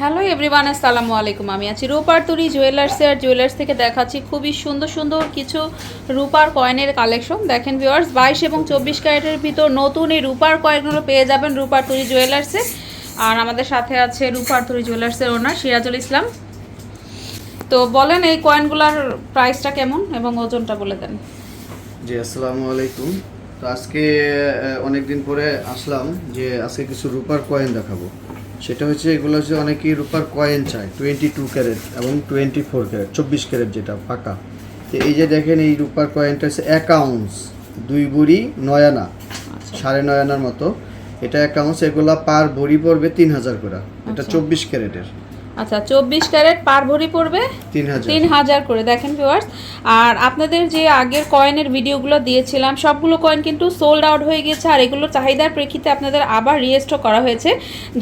Hello everyone, আসসালামু আলাইকুম। আমি আছি রূপার তুরি জুয়েলার্সের জুয়েলার্স থেকে দেখাচ্ছি খুবই সুন্দর সুন্দর কিছু রূপার কয়েনের কালেকশন। দেখেন ভিউয়ার্স বাইশ এবং চব্বিশ ক্যারেটের ভিতর নতুন এই রূপার কয়েনগুলো পেয়ে যাবেন রূপার তুরি জুয়েলার্সে। আর আমাদের সাথে আছে রূপার তুরি জুয়েলার্সের ওনার সিরাজুল ইসলাম। তো বলেন এই কয়েনগুলোর প্রাইসটা কেমন এবং ওজনটা বলে দেন। জি, আসসালামু আলাইকুম। তো আজকে অনেক দিন পরে আসলাম যে আজকে কিছু রূপার কয়েন দেখাবো। সেটা হচ্ছে এগুলো হচ্ছে অনেকেই রূপার কয়েন চায় টোয়েন্টি টু ক্যারেট এবং টোয়েন্টি ফোর ক্যারেট চব্বিশ ক্যারেট যেটা পাকা। তো এই যে দেখেন এই রূপার কয়েনটা হচ্ছে এক আউন্স দুই বুড়ি নয়ানা আনা সাড়ে নয়ানার মতো। এটা এক আউন্স এগুলা পার বড়ি পড়বে তিন হাজার করে। এটা আচ্ছা। চব্বিশ ক্যারেটের আচ্ছা চব্বিশ ক্যারেট পার ভরি পড়বে? তিন হাজার করে দেখেন ভিউয়ার্স আর আপনাদের যে আগের কয়েনের ভিডিওগুলো দিয়েছিলাম সবগুলো কয়েন কিন্তু সোল্ড আউট হয়ে গেছে আর এগুলোর চাহিদার প্রেক্ষিতে আপনাদের আবার রিস্টক করা হয়েছে।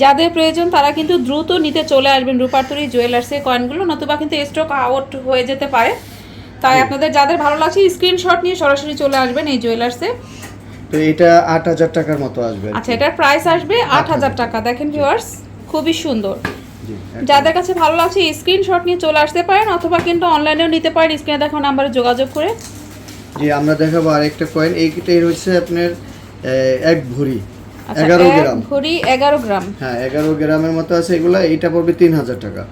যাদের প্রয়োজন তারা কিন্তু দ্রুত নিতে চলে আসবেন রূপার্তরি জুয়েলার্সের কয়েনগুলো নতুবা কিন্তু স্টক আউট হয়ে যেতে পারে। তাই আপনাদের যাদের ভালো লাগছে স্ক্রিনশট নিয়ে সরাসরি চলে আসবেন এই জুয়েলার্সে তো এটা আট হাজার টাকার মতো আসবে আচ্ছা এটার প্রাইস আসবে আট হাজার টাকা। দেখেন ভিউয়ার্স খুবই সুন্দর। যাদের কাছে ভালো লাগছে স্ক্রিনশট নিয়ে চলে আসতে পারেন অথবা কিন্তু অনলাইনেও নিতে পারেন স্ক্রিনে দেখো নাম্বারে যোগাযোগ করে। জি আমরা দেখাবো আরেকটা কয়েন এইটাই হচ্ছে আপনার এক ভরি আচ্ছা, এগারো গ্রাম। ভরি এগারো গ্রাম। হ্যাঁ এগারো গ্রামের মতো আছে এগুলা এটা পড়বে তিন হাজার টাকা।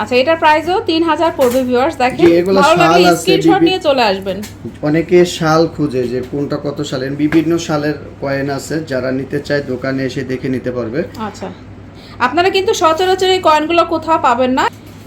আচ্ছা এটার প্রাইসও তিন হাজার পড়বে ভিউয়ার্স দেখেন এগুলো শাল আছে, স্ক্রিনশট নিয়ে চলে আসবেন। অনেকে শাল খুঁজে যে কোনটা কত সালের বিভিন্ন সালের কয়েন আছে যারা নিতে চায় দোকানে এসে দেখে নিতে পারবে। আচ্ছা। আপনারা কিন্তু সচরাচর এই কয়েনগুলো কোথাও পাবেন না।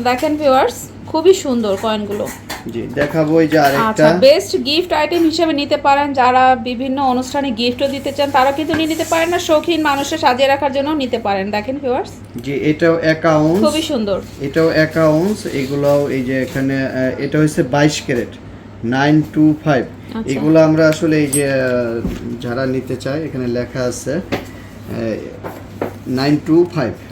দেখেন ভিউয়ার্স খুবই সুন্দর কয়েনগুলো জি দেখাবো এই যে আচ্ছা বেস্ট গিফট আইটেম হিসেবে নিতে পারেন। যারা বিভিন্ন অনুষ্ঠানে গিফটও দিতে চান তারা কিন্তু নিয়ে নিতে পারেন না। শৌখিন মানুষের সাজিয়ে রাখার জন্য নিতে পারেন। দেখেন ভিউয়ার্স জি এটাও অ্যাকাউন্ট খুবই সুন্দর। এটাও অ্যাকাউন্টস এগুলাও এই যে এখানে এটা হচ্ছে বাইশ ক্যারেট। Nine two five. আচ্ছা। এগুলো আমরা আসলে এই যে যারা নিতে চায় এখানে লেখা আছে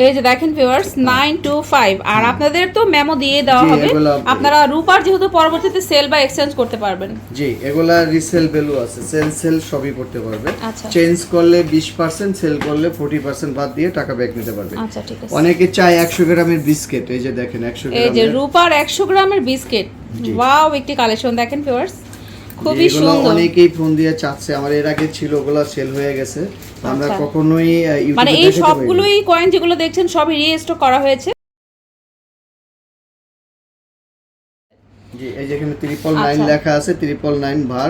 এই যে দেখেন ভিউয়ার্স নাইন টু ফাইভ। আর আপনাদের তো মেমো দিয়ে দেওয়া হবে। আপনারা রূপার যেহেতু পরবর্তীতে সেল বা এক্সচেঞ্জ করতে পারবেন। জি এগুলা রিসেল ভ্যালু আছে। সেল সেল সবই করতে পারবে। আচ্ছা। চেঞ্জ করলে বিশ পার্সেন্ট সেল করলে ফোর্টি পার্সেন্ট বাদ দিয়ে টাকা ব্যাক নিতে পারবে। আচ্ছা ঠিক আছে। অনেকে চায় একশো গ্রামের বিস্কিট এই যে দেখেন একশো এই যে গ্রামের রূপার একশো গ্রামের বিস্কিট। ওয়াও একটি কালেকশন দেখেন ভিউয়ার্স খুবই সুন্দর। অনেকেই ফোন দিয়ে চাচ্ছে আমার এর আগে ছিল ওগুলা সেল হয়ে গেছে। আমরা আচ্ছা। কখনোই আহ, ইউটিউবে মানে এই সবগুলোই কয়েন যেগুলো দেখছেন সবই রিস্টক করা হয়েছে? জি এই যেখানে ট্রিপল নাইন আচ্ছা। লেখা আছে ট্রিপল নাইন ভার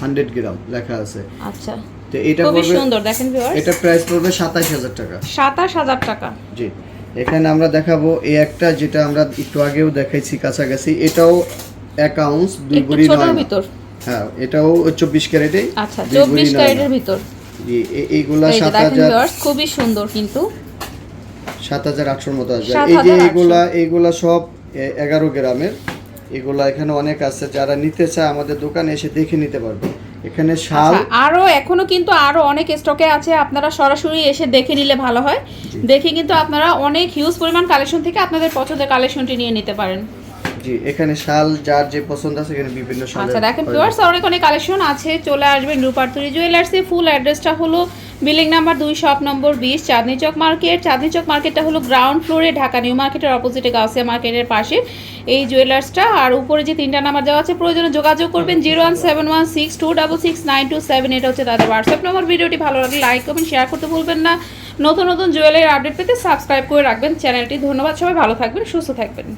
হান্ড্রেড গ্রাম লেখা আছে। আচ্ছা। তো এটা খুবই সুন্দর দেখেন ভিউয়ার্স এটা প্রাইস পড়বে সাতাশ হাজার টাকা। সাতাশ হাজার টাকা। জি এখানে আমরা দেখাবো এই একটা যেটা আমরা একটু আগেও দেখাইছি কাছাকাছি এটাও অ্যাকাউন্টস দুই একটু ভরি নয়। ভিতর। হ্যাঁ এটাও চব্বিশ আচ্ছা চব্বিশ ক্যারেটের ভিতর। জি এইগুলা সাত হাজার খুবই সুন্দর কিন্তু। সাত হাজার আটশোর মতো আসবে। এই যে এইগুলা এইগুলা সব এগারো গ্রামের। এগুলা এখানে অনেক আছে। যারা নিতে চায় আমাদের দোকানে এসে দেখে নিতে পারবে। এখানে শাল আচ্ছা, আরও এখনও কিন্তু আরও অনেক স্টকে আছে। আপনারা সরাসরি এসে দেখে নিলে ভালো হয়। দেখে কিন্তু আপনারা অনেক হিউজ পরিমাণ কালেকশন থেকে আপনাদের পছন্দের কালেকশনটি নিয়ে নিতে পারেন। জি এখানে শাল যার যে পছন্দ আছে এখানে বিভিন্ন শালের আচ্ছা দেখেন। ভিউয়ার্স অনেক অনেক কালেকশন আছে চলে আসবেন রূপার্থরি জুয়েলার্সে ফুল অ্যাড্রেসটা হলো বিল্ডিং নাম্বার দুই শপ নম্বর বিশ চাঁদনি চক মার্কেট চাঁদনি চক মার্কেটটা হলো গ্রাউন্ড ফ্লোরে ঢাকা নিউ মার্কেটের অপোজিটে গাউসিয়া মার্কেটের পাশে। এই জুয়েলার্সটা আর উপরে যে তিনটা নাম্বার দেওয়া আছে প্রয়োজনে যোগাযোগ করবেন zero one seven one six two double six nine two seven এটা হচ্ছে তাদের হোয়াটসঅ্যাপ নম্বর ভিডিওটি ভালো লাগলে লাইক করবেন শেয়ার করতে ভুলবেন না। নতুন নতুন জুয়েলারি আপডেট পেতে সাবস্ক্রাইব করে রাখবেন। চ্যানেলটি ধন্যবাদ সবাই ভালো থাকবেন সুস্থ থাকবেন।